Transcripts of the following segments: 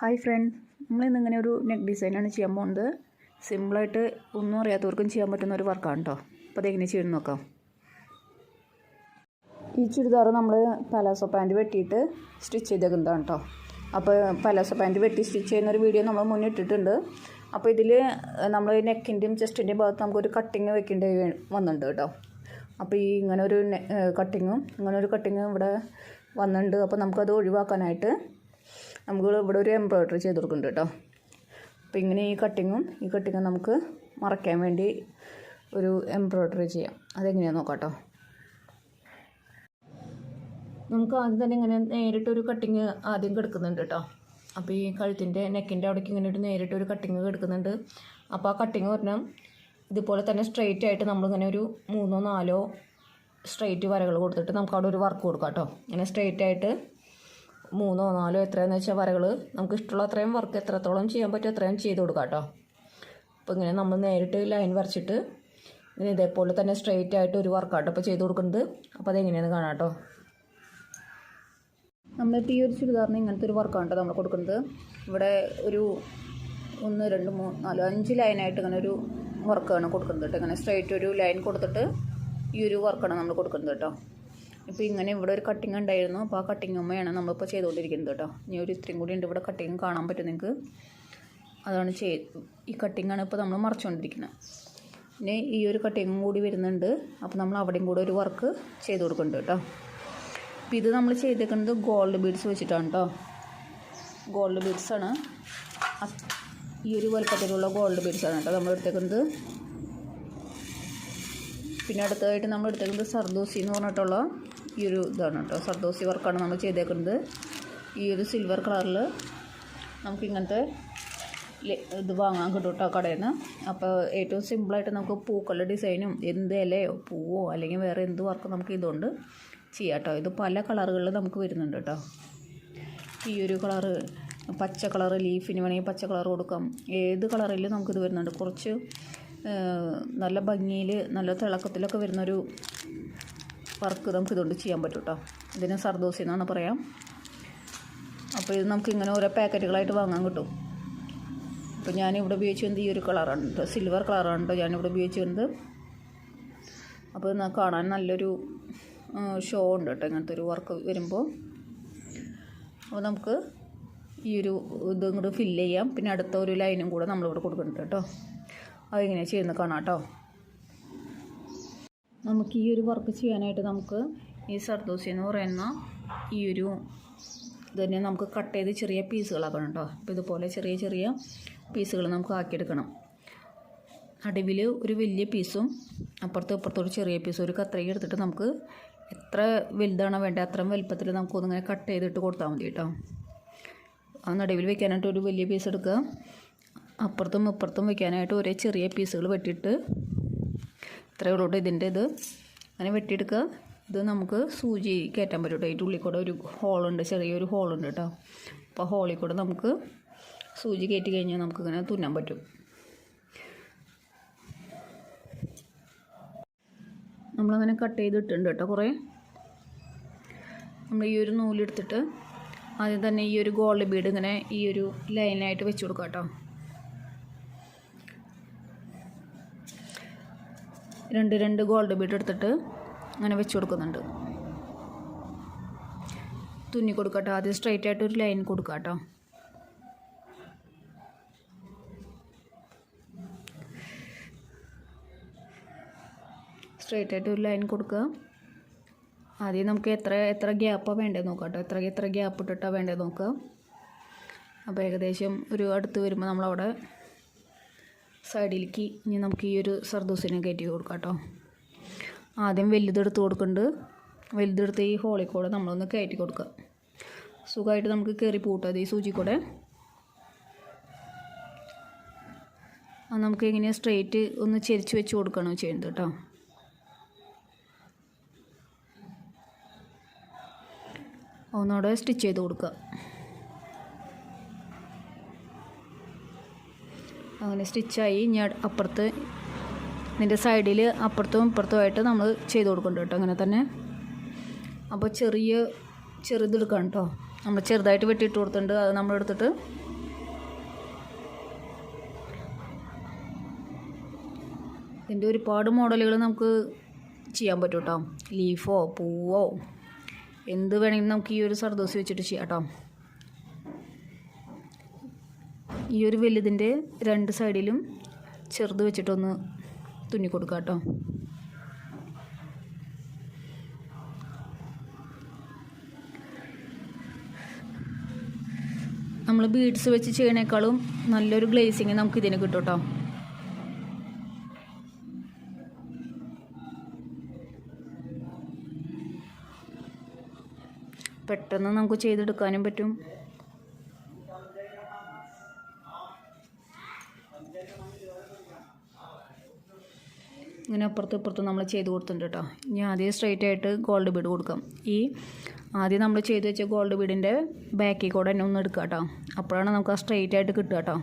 Hi front നമ്മളിന്ന് ഇങ്ങനെ ഒരു നെക്ക് ഡിസൈനാണ് ചെയ്യാൻ പോകുന്നത് സിമ്പിളായിട്ട് ഒന്നും അറിയാത്തവർക്കും ചെയ്യാൻ പറ്റുന്ന ഒരു വർക്കാണ് കേട്ടോ അപ്പോൾ അതെങ്ങനെ ചെയ്യുന്നു നോക്കാം. ഈ ചുരിദാർ നമ്മൾ പലാസോ പാന്റ് വെട്ടിയിട്ട് സ്റ്റിച്ച് ചെയ്തേക്കുന്നതാണ് കേട്ടോ അപ്പോൾ പലാസോ പാന്റ് വെട്ടി സ്റ്റിച്ച് ചെയ്യുന്ന ഒരു വീഡിയോ നമ്മൾ മുന്നിട്ടിട്ടുണ്ട് അപ്പോൾ ഇതിൽ നമ്മൾ നെക്കിന്റെയും ചെസ്റ്റിന്റെയും ഭാഗത്ത് നമുക്കൊരു കട്ടിങ് വെക്കേണ്ടി വന്നിട്ടുണ്ട് കേട്ടോ. അപ്പോൾ ഈ ഇങ്ങനെ ഒരു കട്ടിങ്ങും ഇങ്ങനെ ഒരു കട്ടിങ്ങും ഇവിടെ വന്നിട്ടുണ്ട്. അപ്പോൾ നമുക്കത് ഒഴിവാക്കാനായിട്ട് നമുക്ക് ഇവിടെ ഒരു എംബ്രോയ്ഡറി ചെയ്ത് കൊടുക്കുന്നുണ്ട് കേട്ടോ. അപ്പോൾ ഇങ്ങനെ ഈ കട്ടിങ്ങും ഈ കട്ടിങ്ങും നമുക്ക് മറയ്ക്കാൻ വേണ്ടി ഒരു എംബ്രോയ്ഡറി ചെയ്യാം. അതെങ്ങനെയാണെന്ന് നോക്കാം കേട്ടോ. നമുക്ക് ആദ്യം തന്നെ ഇങ്ങനെ നേരിട്ടൊരു കട്ടിങ് ആദ്യം കിടക്കുന്നുണ്ട് കേട്ടോ. അപ്പോൾ ഈ കഴുത്തിന്റെ നെക്കിന്റെ അവിടേക്ക് ഇങ്ങനെ ഒരു നേരിട്ടൊരു കട്ടിങ് കിടക്കുന്നുണ്ട്. അപ്പോൾ ആ കട്ടിങ് പറഞ്ഞാൽ ഇതുപോലെ തന്നെ സ്ട്രെയിറ്റ് ആയിട്ട് നമ്മളിങ്ങനെ ഒരു മൂന്നോ നാലോ സ്ട്രെയിറ്റ് വരകൾ കൊടുത്തിട്ട് നമുക്ക് അവിടെ ഒരു വർക്ക് കൊടുക്കാം കേട്ടോ. ഇങ്ങനെ സ്ട്രെയിറ്റ് ആയിട്ട് മൂന്നോ നാലോ എത്രയെന്ന് വെച്ചാൽ വരകൾ നമുക്ക് ഇഷ്ടമുള്ള അത്രയും വർക്ക് എത്രത്തോളം ചെയ്യാൻ പറ്റും അത്രയും ചെയ്ത് കൊടുക്കാം കേട്ടോ. അപ്പോൾ ഇങ്ങനെ നമ്മൾ നേരിട്ട് ലൈൻ വരച്ചിട്ട് ഇങ്ങനെ ഇതേപോലെ തന്നെ സ്ട്രെയിറ്റ് ആയിട്ട് ഒരു വർക്കാട്ടോ അപ്പോൾ ചെയ്ത് കൊടുക്കുന്നത്. അപ്പോൾ അതെങ്ങനെയാണെന്ന് കാണാം കേട്ടോ. നമ്മളിപ്പോൾ ഈ ഒരു ചുരിദാറിന് ഇങ്ങനത്തെ ഒരു വർക്കാണ് നമ്മൾ കൊടുക്കുന്നത്. ഇവിടെ ഒരു ഒന്ന് രണ്ട് മൂന്ന് നാല് അഞ്ച് ലൈനായിട്ട് ഇങ്ങനെ ഒരു വർക്കാണ് കൊടുക്കുന്നത് കേട്ടോ. ഇങ്ങനെ സ്ട്രെയിറ്റ് ഒരു ലൈൻ കൊടുത്തിട്ട് ഈ ഒരു വർക്കാണ് നമ്മൾ കൊടുക്കുന്നത് കേട്ടോ. ഇപ്പോൾ ഇങ്ങനെ ഇവിടെ ഒരു കട്ടിങ് ഉണ്ടായിരുന്നു. അപ്പോൾ ആ കട്ടിങ് അമ്മയാണ് നമ്മളിപ്പോൾ ചെയ്തുകൊണ്ടിരിക്കുന്നത് കേട്ടോ ഇനി ഒരു ഇത്രയും കൂടി ഉണ്ട് ഇവിടെ കട്ടിങ് കാണാൻ പറ്റും നിങ്ങൾക്ക് അതാണ് ചെയ് ഈ കട്ടിങ്ങാണ് ഇപ്പോൾ നമ്മൾ മറച്ചുകൊണ്ടിരിക്കുന്നത്. പിന്നെ ഈ ഒരു കട്ടിങ്ങും കൂടി വരുന്നുണ്ട്. അപ്പോൾ നമ്മൾ അവിടെയും കൂടെ ഒരു വർക്ക് ചെയ്ത് കൊടുക്കുന്നുണ്ട് കേട്ടോ അപ്പോൾ ഇത് നമ്മൾ ചെയ്തേക്കുന്നത് ഗോൾഡ് ബീഡ്സ് വെച്ചിട്ടാണ് കേട്ടോ ഗോൾഡ് ബീഡ്സാണ് ഈ ഒരു വലുപ്പത്തിലുള്ള ഗോൾഡ് ബീഡ്സാണ് കേട്ടോ നമ്മൾ എടുത്തേക്കുന്നത്. പിന്നെ അടുത്തതായിട്ട് നമ്മൾ എടുത്തേക്കുന്നത് സർദൂസി എന്ന് പറഞ്ഞിട്ടുള്ള ഈ ഒരു ഇതാണ് കേട്ടോ. സർദോസി വർക്കാണ് നമ്മൾ ചെയ്തേക്കുന്നത്. ഈ ഒരു സിൽവർ കളറിൽ നമുക്കിങ്ങനത്തെ ഇത് വാങ്ങാൻ കിട്ടും കേട്ടോ കടയിൽ നിന്ന് അപ്പോൾ ഏറ്റവും സിമ്പിളായിട്ട് നമുക്ക് പൂക്കളുടെ ഡിസൈനും എന്ത് ഇലയോ പൂവോ അല്ലെങ്കിൽ വേറെ എന്ത് വർക്കും നമുക്ക് ഇതുകൊണ്ട് ചെയ്യാം കേട്ടോ ഇത് പല കളറുകളിൽ നമുക്ക് വരുന്നുണ്ട് കേട്ടോ ഈ ഒരു കളറ് പച്ച കളറ് ലീഫിന് വേണമെങ്കിൽ പച്ച കളർ കൊടുക്കാം. ഏത് കളറിൽ നമുക്കിത് വരുന്നുണ്ട്? കുറച്ച് നല്ല ഭംഗിയിൽ നല്ല തിളക്കത്തിലൊക്കെ വരുന്നൊരു വർക്ക് നമുക്ക് ഇതുകൊണ്ട് ചെയ്യാൻ പറ്റും കേട്ടോ ഇതിന് സർദോസി എന്നാണ് പറയാം. അപ്പോൾ ഇത് നമുക്ക് ഇങ്ങനെ ഓരോ പാക്കറ്റുകളായിട്ട് വാങ്ങാൻ കിട്ടും. അപ്പോൾ ഞാനിവിടെ ഉപയോഗിച്ചത് ഈ ഒരു കളറാണ് കേട്ടോ സിൽവർ കളറാണ് കേട്ടോ ഞാനിവിടെ ഉപയോഗിച്ചത് അപ്പോൾ കാണാൻ നല്ലൊരു ഷോ ഉണ്ട് കേട്ടോ ഇങ്ങനത്തെ ഒരു വർക്ക് വരുമ്പോൾ. അപ്പോൾ നമുക്ക് ഈ ഒരു ഇത് ഇങ്ങോട്ട് ഫില്ല് ചെയ്യാം. പിന്നെ അടുത്ത ഒരു ലൈനും കൂടെ നമ്മളിവിടെ കൊടുക്കുന്നുണ്ട് കേട്ടോ അതെങ്ങനെയാണ് ചെയ്യുന്നത് കാണാം കേട്ടോ നമുക്ക് ഈ ഒരു വർക്ക് ചെയ്യാനായിട്ട് നമുക്ക് ഈ സർദോസി എന്ന് പറയുന്ന ഈ ഒരു തന്നെ നമുക്ക് കട്ട് ചെയ്ത് ചെറിയ പീസുകളാക്കണം കേട്ടോ അപ്പോൾ ഇതുപോലെ ചെറിയ ചെറിയ പീസുകൾ നമുക്ക് ആക്കിയെടുക്കണം. നടുവിൽ ഒരു വലിയ പീസും അപ്പുറത്തും ഇപ്പുറത്തോട് ചെറിയ പീസും ഒരു കത്രയും എടുത്തിട്ട് നമുക്ക് എത്ര വലുതാണോ വേണ്ടത് അത്രയും വലുപ്പത്തിൽ നമുക്ക് ഒന്നിങ്ങനെ കട്ട് ചെയ്തിട്ട് കൊടുത്താൽ മതി കേട്ടോ ആ നടുവിൽ വെക്കാനായിട്ട് ഒരു വലിയ പീസ് എടുക്കുക. അപ്പുറത്തും ഇപ്പുറത്തും വെക്കാനായിട്ട് ഒരേ ചെറിയ പീസുകൾ വെട്ടിയിട്ട് ഇത്രയേ ഉള്ളൂ ഇതിന്റെ ഇത്. അങ്ങനെ വെട്ടിയെടുക്കുക. ഇത് നമുക്ക് സൂചി കയറ്റാൻ പറ്റും കേട്ടോ അതിന്റെ ഉള്ളിൽ കൂടെ ഒരു ഹോളുണ്ട് ചെറിയൊരു ഹോളുണ്ട് കേട്ടോ അപ്പോൾ ഹോളിൽ കൂടെ നമുക്ക് സൂചി കയറ്റി കഴിഞ്ഞാൽ നമുക്കിങ്ങനെ തുന്നാൻ പറ്റും. നമ്മളങ്ങനെ കട്ട് ചെയ്തിട്ടുണ്ട് കേട്ടോ കുറേ. നമ്മൾ ഈ ഒരു നൂലെടുത്തിട്ട് ആദ്യം തന്നെ ഈ ഒരു ഗോൾഡ് ബീഡ് ഇങ്ങനെ ഈ ഒരു ലൈനായിട്ട് വെച്ച് കൊടുക്കാം കേട്ടോ രണ്ട് രണ്ട് ഗോൾഡ് ബീഡ് എടുത്തിട്ട് അങ്ങനെ വെച്ച് കൊടുക്കുന്നുണ്ട്. തുന്നി കൊടുക്കട്ടോ. ആദ്യം സ്ട്രൈറ്റ് ആയിട്ട് ഒരു ലൈൻ കൊടുക്കാട്ടോ. സ്ട്രൈറ്റ് ആയിട്ട് ഒരു ലൈൻ കൊടുക്കുക ആദ്യം നമുക്ക് എത്ര എത്ര ഗ്യാപ്പാണ് വേണ്ടത് നോക്കാം എത്ര എത്ര ഗ്യാപ്പ് ഇട്ടിട്ടാണ് വേണ്ടത് നോക്കുക അപ്പോൾ ഏകദേശം ഒരു അടുത്ത് വരുമ്പോൾ നമ്മളവിടെ സൈഡിലേക്ക് ഇനി നമുക്ക് ഈ ഒരു സർദൂസിനെ കയറ്റി കൊടുക്കാം കേട്ടോ. ആദ്യം വലുതെടുത്ത് കൊടുക്കുന്നുണ്ട് വലുതെടുത്ത് ഈ ഹോളിൽ കൂടെ നമ്മളൊന്ന് കയറ്റി കൊടുക്കുക. സുഖമായിട്ട് നമുക്ക് കയറി പൂട്ടാം ഈ സൂചി കൂടെ. അത് നമുക്ക് എങ്ങനെയാണ് സ്ട്രെയിറ്റ് ഒന്ന് ചെരിച്ച് വെച്ച് കൊടുക്കണോ ചെയ്യുന്നത് കേട്ടോ. ഒന്നുകൂടെ സ്റ്റിച്ച് ചെയ്ത് കൊടുക്കുക. അങ്ങനെ സ്റ്റിച്ചായി. ഞാൻ അപ്പുറത്ത് ഇതിന്റെ സൈഡിൽ അപ്പുറത്തും ഇപ്പുറത്തുമായിട്ട് നമ്മൾ ചെയ്ത് കൊടുക്കുന്നുണ്ട് കേട്ടോ. അങ്ങനെ തന്നെ. അപ്പോൾ ചെറിയ ചെറുതെടുക്കാം കേട്ടോ. നമ്മൾ ചെറുതായിട്ട് വെട്ടിയിട്ട് കൊടുത്തിട്ടുണ്ട്. അത് നമ്മൾ എടുത്തിട്ട് ഇതിന്റെ ഒരുപാട് മോഡലുകൾ നമുക്ക് ചെയ്യാൻ പറ്റും കേട്ടോ. ലീഫോ പൂവോ എന്ത് വേണമെങ്കിലും നമുക്ക് ഈ ഒരു സർദോസ് വെച്ചിട്ട് ചെയ്യാം കേട്ടോ. ഈ ഒരു വലുതിന്റെ രണ്ട് സൈഡിലും ചെറുത് വെച്ചിട്ടൊന്ന് തുന്നി കൊടുക്കാം കേട്ടോ. നമ്മൾ ബീഡ്സ് വെച്ച് ചെയ്യണേക്കാളും നല്ലൊരു ഗ്ലേസിങ് നമുക്ക് ഇതിന് കിട്ടും കേട്ടോ. പെട്ടെന്ന് നമുക്ക് ചെയ്തെടുക്കാനും പറ്റും. ഇങ്ങനെ അപ്പുറത്ത് ഇപ്പുറത്തും നമ്മൾ ചെയ്ത് കൊടുത്തിട്ടുണ്ട് കേട്ടോ ഇനി ആദ്യം സ്ട്രെയിറ്റ് ആയിട്ട് ഗോൾഡ് ബീഡ് കൊടുക്കാം. ഈ ആദ്യം നമ്മൾ ചെയ്ത് വെച്ച ഗോൾഡ് ബീഡിന്റെ ബാക്കിൽ കൂടെ തന്നെ ഒന്ന് എടുക്കുക കേട്ടോ അപ്പോഴാണ് നമുക്ക് ആ സ്ട്രെയിറ്റ് ആയിട്ട് കിട്ടുക കേട്ടോ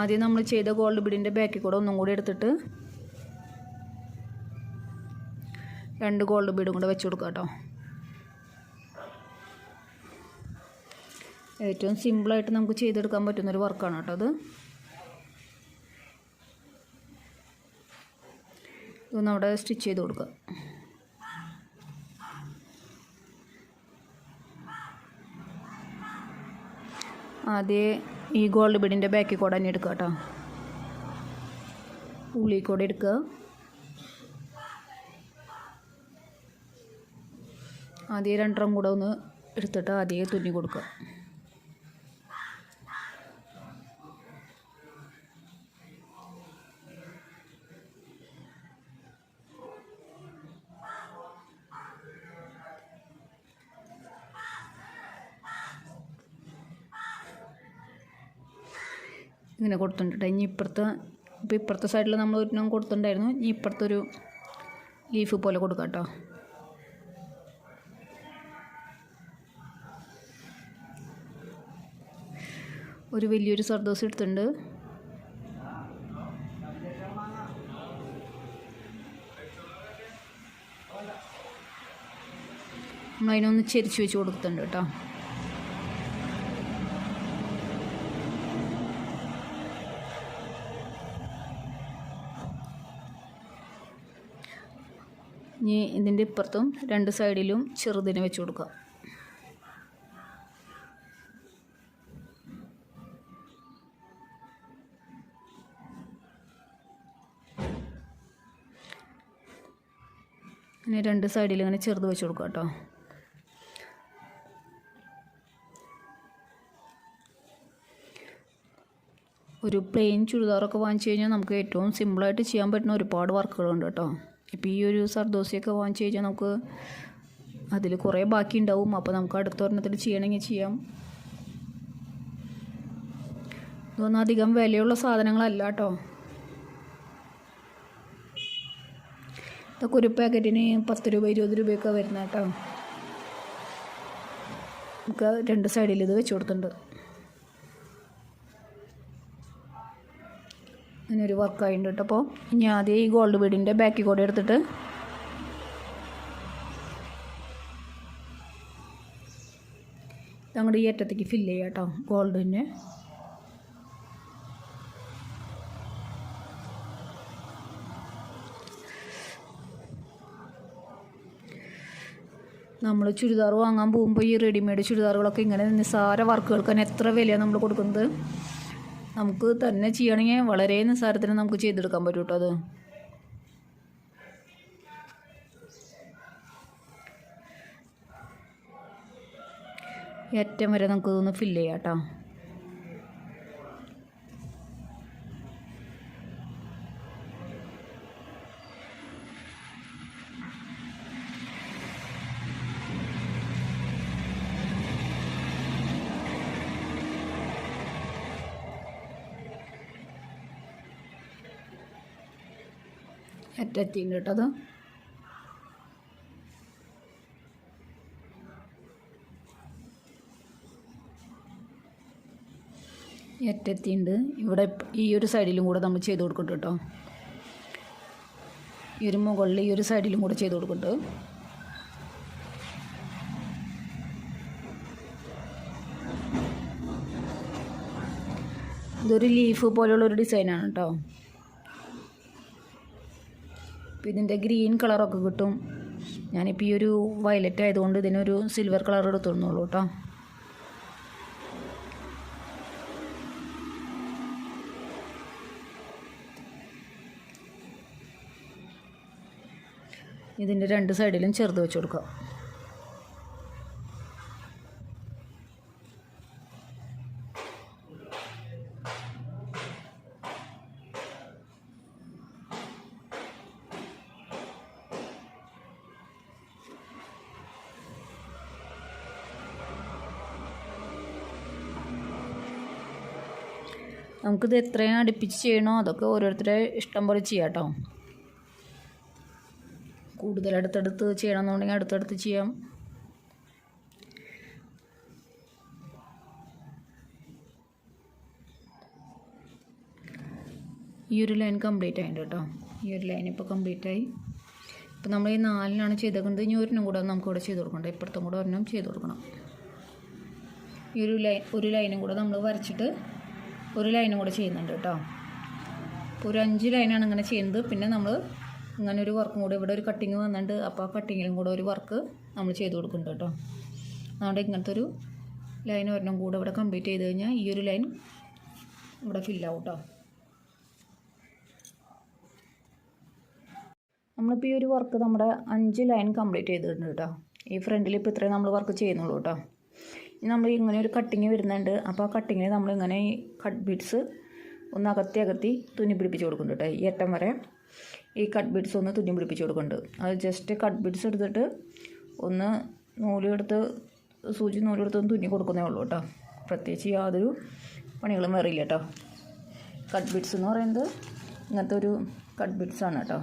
ആദ്യം നമ്മൾ ചെയ്ത ഗോൾഡ് ബീഡിന്റെ ബാക്കിൽ കൂടെ ഒന്നും കൂടി എടുത്തിട്ട് രണ്ട് ഗോൾഡ് ബീഡും കൂടെ വെച്ച് കൊടുക്കുക കേട്ടോ ഏറ്റവും സിമ്പിളായിട്ട് നമുക്ക് ചെയ്തെടുക്കാൻ പറ്റുന്നൊരു വർക്കാണ് കേട്ടോ അത്. ഇതൊന്ന് അവിടെ സ്റ്റിച്ച് ചെയ്ത് കൊടുക്കുക ആദ്യം ഈ ഗോൾഡ് ബീഡിന്റെ ബാക്കിൽ കൂടെ തന്നെ എടുക്കുക കേട്ടോ. ഉള്ളിൽ കൂടെ എടുക്കുക. ആദ്യം രണ്ടെണ്ണം കൂടെ ഒന്ന് എടുത്തിട്ട് ആദ്യം തുന്നി കൊടുക്കുക. ഇങ്ങനെ കൊടുത്തിട്ടുണ്ട്. ഇനി ഇപ്പുറത്തെ ഇപ്പോൾ ഇപ്പുറത്തെ സൈഡിൽ നമ്മൾ ഒരെണ്ണം കൊടുത്തിട്ടുണ്ടായിരുന്നു. ഇനി ഇപ്പുറത്തൊരു ലീഫ് പോലെ കൊടുക്കാം കേട്ടോ ഒരു വലിയൊരു സർദോസ് എടുത്തിട്ടുണ്ട്. നമ്മളതിനൊന്ന് ചെരിച്ച് വെച്ച് കൊടുക്കുന്നുണ്ട് കേട്ടോ ഇനി ഇതിന്റെ ഇപ്പുറത്തും രണ്ട് സൈഡിലും ചെറുതിന് വെച്ച് കൊടുക്കുക ഇനി രണ്ട് സൈഡിൽ ഇങ്ങനെ ചെറുത് വെച്ച് കൊടുക്കുക കേട്ടോ. ഒരു പ്ലെയിൻ ചുരിദാറൊക്കെ വാങ്ങിച്ചു കഴിഞ്ഞാൽ നമുക്ക് ഏറ്റവും സിമ്പിളായിട്ട് ചെയ്യാൻ പറ്റുന്ന ഒരുപാട് വർക്കുകളുണ്ട് കേട്ടോ. ഇപ്പോൾ ഈ ഒരു സർദോസിയൊക്കെ വാങ്ങിച്ചു കഴിഞ്ഞാൽ നമുക്ക് അതിൽ കുറേ ബാക്കി ഉണ്ടാവും അപ്പോൾ നമുക്ക് അടുത്ത ഒരെണ്ണത്തിൽ ചെയ്യണമെങ്കിൽ ചെയ്യാം. ഇതൊന്നും അധികം വിലയുള്ള സാധനങ്ങളല്ല കേട്ടോ. ഇതൊക്കെ ഒരു പാക്കറ്റിന് പത്ത് രൂപ ഇരുപത് രൂപയൊക്കെ വരുന്ന കേട്ടോ. നമുക്ക് രണ്ട് സൈഡിൽ ഇത് വെച്ച് കൊടുത്തിട്ടുണ്ട്. അങ്ങനെ വർക്ക് വർക്കായിട്ടുണ്ട് കേട്ടോ അപ്പോൾ ഇനി ആദ്യം ഈ ഗോൾഡ് ബീഡിന്റെ ബാക്കിൽ കൂടെ എടുത്തിട്ട് അങ്ങോട്ട് ഈ അറ്റത്തേക്ക് ഫില്ല് ചെയ്യാം കേട്ടോ ഗോൾഡിന് നമ്മൾ ചുരിദാർ വാങ്ങാൻ പോകുമ്പോൾ ഈ റെഡിമെയ്ഡ് ചുരിദാറുകളൊക്കെ ഇങ്ങനെ നിസ്സാര വർക്കുകൾക്ക് തന്നെ എത്ര വിലയാണ് നമ്മൾ കൊടുക്കുന്നത്? നമുക്ക് തന്നെ ചെയ്യണമെങ്കിൽ വളരെ നിസ്സാരത്തിന് നമുക്ക് ചെയ്തെടുക്കാൻ പറ്റും കേട്ടോ അത് ഏറ്റവും വരെ നമുക്ക് ഇതൊന്ന് ഫില്ല് ചെയ്യാം കേട്ടോ. അറ്റത്തിണ്ട് കേട്ടോ അത്. അറ്റത്തിണ്ട്. ഇവിടെ ഈ ഒരു സൈഡിലും കൂടെ നമ്മൾ ചെയ്ത് കൊടുക്കട്ടെ കേട്ടോ. ഈ ഒരു മുകളിൽ ഈ ഒരു സൈഡിലും കൂടെ ചെയ്ത് കൊടുക്കട്ടെ. ഇതൊരു ലീഫ് പോലെയുള്ള ഒരു ഡിസൈനാണ് കേട്ടോ. അപ്പം ഇതിന്റെ ഗ്രീൻ കളറൊക്കെ കിട്ടും. ഞാനിപ്പോൾ ഈ ഒരു വയലറ്റ് ആയതുകൊണ്ട് ഇതിനൊരു സിൽവർ കളർ എടുത്തോളൂ കേട്ടോ. ഇതിന്റെ രണ്ട് സൈഡിലും ചെറുത് വെച്ച് കൊടുക്കാം നമുക്കിത് എത്രയും അടുപ്പിച്ച് ചെയ്യണോ അതൊക്കെ ഓരോരുത്തരെ ഇഷ്ടം പോലെ ചെയ്യാം കേട്ടോ കൂടുതൽ അടുത്തടുത്ത് ചെയ്യണമെന്നുണ്ടെങ്കിൽ അടുത്തടുത്ത് ചെയ്യാം. ഈ ഒരു ലൈൻ കംപ്ലീറ്റ് ആയിട്ടുണ്ട് കേട്ടോ ഈ ഒരു ലൈൻ ഇപ്പോൾ കംപ്ലീറ്റ് ആയി. ഇപ്പോൾ നമ്മൾ ഈ നാലിനാണ് ചെയ്തേക്കുന്നത്. ഇനി ഒരെണ്ണം കൂടെ നമുക്ക് ഇവിടെ ചെയ്ത് കൊടുക്കണ്ട ഇപ്പുറത്തും കൂടെ ഒരെണ്ണം ചെയ്ത് കൊടുക്കണം. ഈ ഒരു ലൈൻ ഒരു ലൈനും കൂടെ നമ്മൾ വരച്ചിട്ട് ഒരു ലൈനും കൂടെ ചെയ്യുന്നുണ്ട് കേട്ടോ. ഒരു അഞ്ച് ലൈനാണ് ഇങ്ങനെ ചെയ്യുന്നത്. പിന്നെ നമ്മൾ ഇങ്ങനെ ഒരു വർക്കും കൂടെ ഇവിടെ ഒരു കട്ടിങ് വന്നിട്ടുണ്ട്. അപ്പോൾ ആ കട്ടിങ്ങിലും കൂടെ ഒരു വർക്ക് നമ്മൾ ചെയ്ത് കൊടുക്കുന്നുണ്ട് കേട്ടോ. അതുകൊണ്ട് ഇങ്ങനത്തെ ഒരു ലൈൻ ഒരെണ്ണം കൂടെ ഇവിടെ കംപ്ലീറ്റ് ചെയ്ത് കഴിഞ്ഞാൽ ഈ ഒരു ലൈൻ ഇവിടെ ഫില്ലാവും കേട്ടോ. നമ്മളിപ്പോൾ ഈ ഒരു വർക്ക് നമ്മുടെ അഞ്ച് ലൈൻ കംപ്ലീറ്റ് ചെയ്തിട്ടുണ്ട് കേട്ടോ. ഈ ഫ്രണ്ടിൽ ഇപ്പോൾ ഇത്രയും നമ്മൾ വർക്ക് ചെയ്യുന്നുള്ളൂ കേട്ടോ. നമ്മൾ ഇങ്ങനെ ഒരു കട്ടിങ് വരുന്നുണ്ട്. അപ്പോൾ ആ കട്ടിങ്ങിന് നമ്മൾ ഇങ്ങനെ ഈ കട്ട് ബീഡ്സ് ഒന്ന് അകത്തി അകത്തി തുന്നി പിടിപ്പിച്ച് കൊടുക്കുന്നുണ്ട് കേട്ടോ. ഈ അറ്റം വരെ ഈ കട്ട് ബീഡ്സ് ഒന്ന് തുന്നി പിടിപ്പിച്ച് കൊടുക്കുന്നുണ്ട്. അത് ജസ്റ്റ് കട്ട് ബീഡ്സ് എടുത്തിട്ട് ഒന്ന് നൂലെടുത്ത് സൂചി നൂലെടുത്ത് ഒന്ന് തുന്നി കൊടുക്കുന്നേ ഉള്ളൂ കേട്ടോ. പ്രത്യേകിച്ച് യാതൊരു പണികളും വേറില്ല കേട്ടോ. കട്ട് ബീഡ്സ് എന്ന് പറയുന്നത് ഇങ്ങനത്തെ ഒരു കട്ട് ബീഡ്സ് ആണ് കേട്ടോ.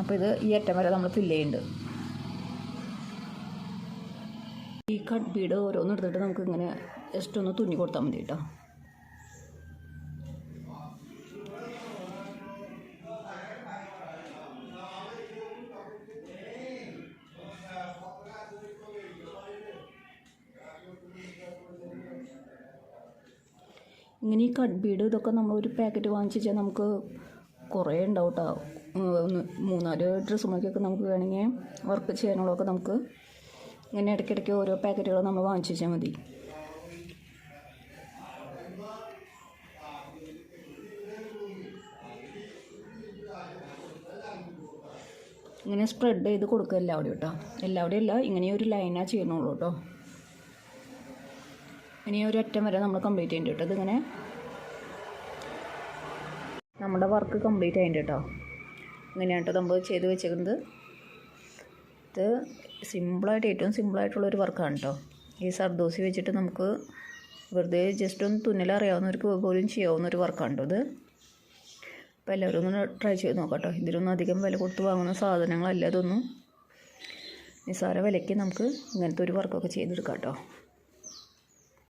അപ്പോൾ ഇത് ഈ അറ്റം വരെ നമ്മൾ ഫില്ല് ചെയ്യുന്നുണ്ട്. ഈ കട്ട് ബീഡ് ഓരോന്ന് എടുത്തിട്ട് നമുക്ക് ഇങ്ങനെ ജസ്റ്റ് ഒന്ന് തുന്നി കൊടുത്താൽ മതി കേട്ടോ ഇങ്ങനെ ഈ കട്ട് ബീഡ് ഇതൊക്കെ നമ്മൾ ഒരു പാക്കറ്റ് വാങ്ങിച്ച് വെച്ചാൽ നമുക്ക് കുറേ ഉണ്ടാവും കേട്ടോ ഒന്ന് മൂന്നാൽ ഡ്രസ്സുമൊക്കെ നമുക്ക് വേണമെങ്കിൽ വർക്ക് ചെയ്യാനുള്ളതൊക്കെ നമുക്ക് ഇങ്ങനെ ഇടയ്ക്കിടയ്ക്ക് ഓരോ പാക്കറ്റുകൾ നമ്മൾ വാങ്ങിച്ച് വെച്ചാൽ മതി. ഇങ്ങനെ സ്പ്രെഡ് ചെയ്ത് കൊടുക്കുക എല്ലാവിടെയും കേട്ടോ എല്ലാവിടെയും അല്ല ഇങ്ങനെ ഒരു ലൈനാണ് ചെയ്യണുള്ളൂ കേട്ടോ ഇനി ഒരു അറ്റം വരെ നമ്മൾ കംപ്ലീറ്റ് ചെയ്യേണ്ടി കേട്ടോ ഇതിങ്ങനെ നമ്മുടെ വർക്ക് കംപ്ലീറ്റ് ആയിട്ടുണ്ട് കേട്ടോ ഇങ്ങനെയാണ് കേട്ടോ നമ്മൾ ചെയ്ത് വെച്ചേക്കുന്നത്. ഇത് സിമ്പിളായിട്ട് ഏറ്റവും സിമ്പിളായിട്ടുള്ളൊരു വർക്കാണ് കേട്ടോ ഈ സർദോസി വെച്ചിട്ട് നമുക്ക് വെറുതെ ജസ്റ്റ് ഒന്ന് തുന്നൽ അറിയാവുന്നവർക്ക് പോലും ചെയ്യാവുന്ന ഒരു വർക്കാണ് കേട്ടോ ഇത്. അപ്പോൾ എല്ലാവരും ഒന്ന് ട്രൈ ചെയ്ത് നോക്കാം ഇതിലൊന്നും അധികം വില കൊടുത്ത് വാങ്ങുന്ന സാധനങ്ങളല്ല ഇതൊന്നും. നിസ്സാര വിലയ്ക്ക് നമുക്ക് ഇങ്ങനത്തെ ഒരു വർക്കൊക്കെ ചെയ്തെടുക്കാം കേട്ടോ